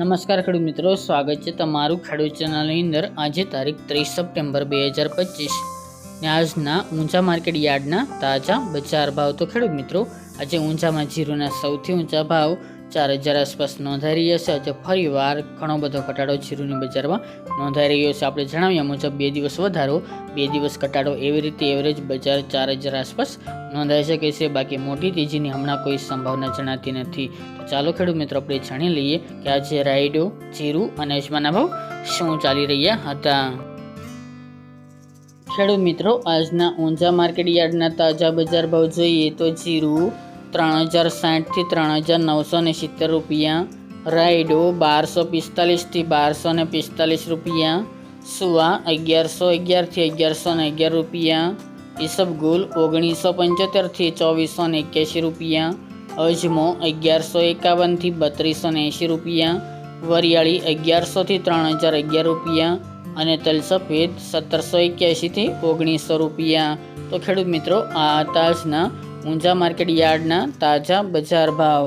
નમસ્કાર ખેડૂત મિત્રો, સ્વાગત છે તમારું ખેડૂત ચેનલની અંદર. આજે તારીખ ત્રીસ સપ્ટેમ્બર બે હજાર પચીસ ને આજના ઊંચા માર્કેટ યાર્ડના તાજા બજાર ભાવ. તો ખેડૂત મિત્રો, આજે ઊંચામાં જીરુના સૌથી ઊંચા ભાવ ચાર હજાર આસપાસ નોંધાઈ રહ્યા છે આજે ફરીવાર ઘણો બધો ઘટાડો જીરુની બજારમાં નોંધાઈ રહ્યો છે. આપણે જણાવ્યા મુજબ બે દિવસ વધારો, બે દિવસ ઘટાડો એવી રીતે એવરેજ બજાર ચાર હજાર આસપાસ નોંધાઈ શકે છે. બાકી મોટી તેજીની હમણાં કોઈ સંભાવના જણાતી નથી. તો ચાલો ખેડૂત મિત્રો, આપણે જાણી લઈએ કે આજે રાયડો, જીરું અને અજમાના ભાવ શું ચાલી રહ્યા હતા. ખેડૂત મિત્રો, આજના ઊંઝા માર્કેટ યાર્ડના તાજા બજાર ભાવ જોઈએ તો જીરું ત્રણ હજાર સાઠથી ત્રણ હજાર નવસો ને સિત્તેર રૂપિયા. રાયડો બારસો પિસ્તાલીસથી બારસો ને પિસ્તાલીસ રૂપિયા. સુવા અગિયારસો અગિયારથી અગિયારસો ને અગિયાર રૂપિયા. ઈસબગુલ ઓગણીસો પંચોતેરથી ચોવીસો ને એક્યાસી રૂપિયા. અજમો અગિયારસો એકાવનથી બત્રીસો ને એંશી રૂપિયા. વરિયાળી અગિયારસોથી ત્રણ હજાર અગિયાર રૂપિયા. અને તલ સફેદ સત્તરસો એક્યાસીથી ઓગણીસો રૂપિયા. તો ખેડૂત મિત્રો, આ તાજના ઊંચા માર્કેટ યાર્ડના તાજા બજાર ભાવ.